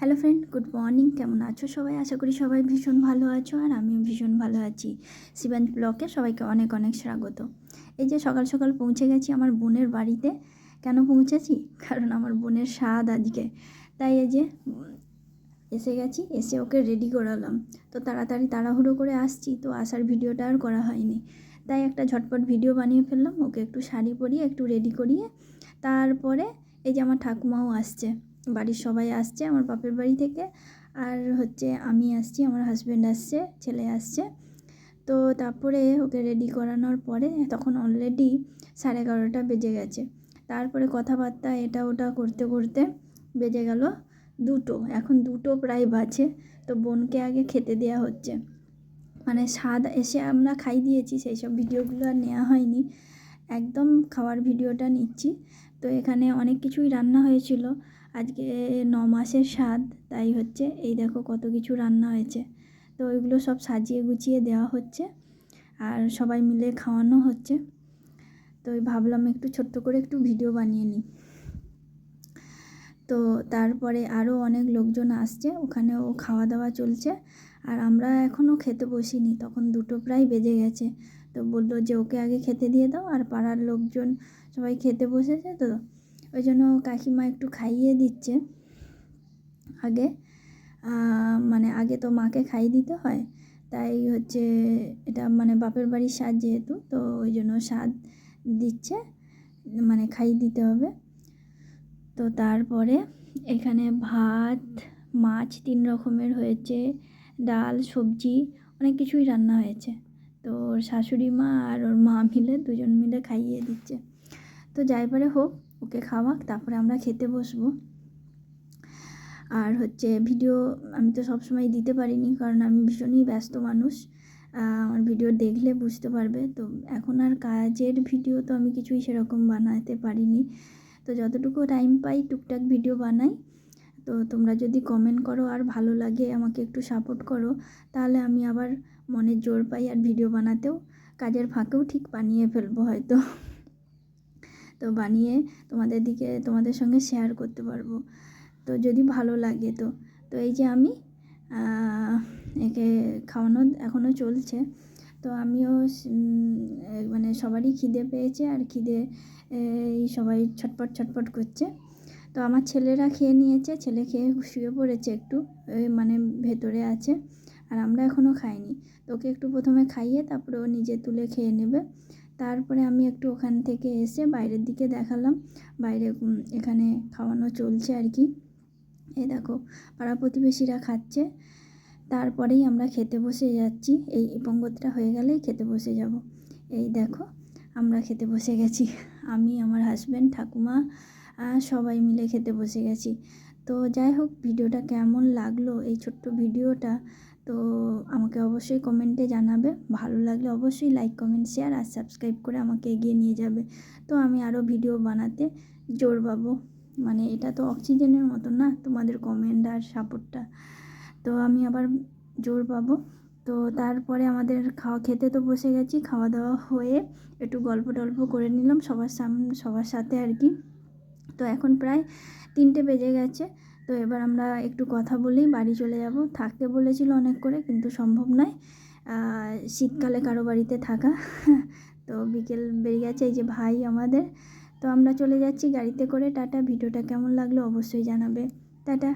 Hello friend good morning কেমন আছো সবাই? আশা করি সবাই ভীষণ ভালো আছো আর আমিও ভীষণ ভালো আছি। শিবাঞ্জ ব্লকে সবাইকে অনেক অনেক স্বাগত। এই যে সকাল সকাল পৌঁছে গেছি আমার বোনের বাড়িতে। কেন পৌঁছেছি? কারণ আমার বোনের স্বাদ আজকে। তাই এই যে এসে গেছি, এসে ওকে রেডি করালাম। তো তাড়াতাড়ি তাড়াহুড়ো করে আসছি, তো আসার ভিডিওটা আর করা হয়নি। তাই একটা ঝটপট ভিডিও বানিয়ে ফেললাম, ওকে একটু শাড়ি পরিয়ে, একটু রেডি করিয়ে, তারপরে এই যে আমার ঠাকুমাও আসছে। বাড়ির সবাই আসছে, আমার বাপের বাড়ি থেকে। আর হচ্ছে আমি আসছি, আমার হাজব্যান্ড আসছে, ছেলে আসছে। তো তারপরে ওকে রেডি করানোর পরে তখন অলরেডি সাড়ে এগারোটা বেজে গেছে। তারপরে কথাবার্তা এটা ওটা করতে করতে বেজে গেল দুটো। এখন দুটো প্রায় বাজে, তো বোনকে আগে খেতে দেওয়া হচ্ছে। মানে স্বাদ এসে আমরা খাই দিয়েছি, সেই সব ভিডিওগুলো আর নেওয়া হয়নি। একদম খাওয়ার ভিডিওটা নিচ্ছি। তো এখানে অনেক কিছুই রান্না হয়েছিল। আজকে ন মাসের স্বাদ, তাই হচ্ছে এই দেখো কত কিছু রান্না হয়েছে। তো ওইগুলো সব সাজিয়ে গুছিয়ে দেওয়া হচ্ছে আর সবাই মিলে খাওয়ানো হচ্ছে। তো ভাবলাম একটু ছোট্ট করে একটু ভিডিও বানিয়ে নিই। তো তারপরে আরও অনেক লোকজন আসছে, ওখানেও খাওয়া দাওয়া চলছে আর আমরা এখনও খেতে বসিনি, তখন দুটো প্রায় বেজে গেছে। তো বলল যে, ওকে আগে খেতে দিয়ে দাও আর পাড়ার লোকজন সবাই খেতে বসেছে তো ওই জন্য কাকিমা একটু খাইয়ে দিচ্ছে। আগে মানে আগে তো মাকে খাইয়ে দিতে হয়, তাই হচ্ছে এটা মানে বাপের বাড়ির স্বাদ যেহেতু, তো ওই জন্য স্বাদ দিচ্ছে মানে খাইয়ে দিতে হবে। তো তারপরে এখানে ভাত, মাছ তিন রকমের হয়েছে, ডাল, সবজি, অনেক কিছুই রান্না হয়েছে। তো ওর শাশুড়ি মা আর ওর মা মিলে দুজন মিলে খাইয়ে দিচ্ছে। তো যাই পারে হোক, ওকে খাওয়াক, তারপরে আমরা খেতে বসবো। আর হচ্ছে ভিডিও আমি তো সবসময় দিতে পারিনি, কারণ আমি ভীষণই ব্যস্ত মানুষ। আমার ভিডিও দেখলে বুঝতে পারবে। তো এখন আর কাজের ভিডিও তো আমি কিছুই সেরকম বানাতে পারিনি। তো যতটুকু টাইম পাই টুকটাক ভিডিও বানাই। তো তোমরা যদি কমেন্ট করো আর ভালো লাগে, আমাকে একটু সাপোর্ট করো, তাহলে আমি আবার মনের জোর পাই আর ভিডিও বানাতেও। কাজের ফাঁকেও ঠিক বানিয়ে ফেলব হয়তো। তো বানিয়ে তোমাদের দিকে, তোমাদের সঙ্গে শেয়ার করতে পারব। তো যদি ভালো লাগে তো। তো এই যে আমি একে খাওয়ানো এখনও চলছে। তো আমিও মানে সবারই খিদে পেয়েছে আর খিদে, এই সবাই ছটপট ছটপট করছে। তো আমার ছেলেরা খেয়ে নিয়েছে, ছেলে খেয়ে শুয়ে পড়েছে একটু মানে ভেতরে আছে। আর আমরা এখনও খাইনি। তোকে একটু প্রথমে খাইয়ে তারপরে ও নিজে তুলে খেয়ে নেবে। তারপরে আমি একটু ওখান থেকে এসে বাইরের দিকে দেখালাম। বাইরে এখানে খাওয়ানো চলছে আর কি। এই দেখো, পাড়া প্রতিবেশীরা খাচ্ছে। তারপরেই আমরা খেতে বসে যাচ্ছি। এই পঙ্গতটা হয়ে গেলেই খেতে বসে যাব। এই দেখো, আমরা খেতে বসে গেছি। আমি, আমার হাজব্যান্ড ঠাকুমা সবাই মিলে খেতে বসে গেছি। তো যাই হোক, ভিডিওটা কেমন লাগল এই ছোট্ট ভিডিওটা, তো আমাকে অবশ্যই কমেন্টে জানাবে। ভালো লাগলে অবশ্যই লাইক কমেন্ট শেয়ার আর সাবস্ক্রাইব করে আমাকে এগিয়ে নিয়ে যাবে। তো আমি আরও ভিডিও বানাতে জোর পাবো। মানে এটা তো অক্সিজেনের মতো না তোমাদের কমেন্ট আর সাপোর্টটা তো আমি আবার জোর পাবো। তো তারপরে আমাদের খাওয়া খেতে তো বসে গেছি, খাওয়া দাওয়া হয়ে একটু গল্প টল্প করে নিলাম সবার সামনে সবার সাথে আর কি। তো এখন প্রায় তিনটে বেজে গেছে। তো এবার আমরা একটু কথা বলেই বাড়ি চলে যাব। থাকতে বলেছিল অনেক করে, কিন্তু সম্ভব নয়। শীতকালে কারও বাড়িতে থাকা। তো বিকেল বেরিয়ে গেছে, এই যে ভাই আমাদের। তো আমরা চলে যাচ্ছি গাড়িতে করে। টাটা, ভিডিওটা কেমন লাগল অবশ্যই জানাবে। টাটা।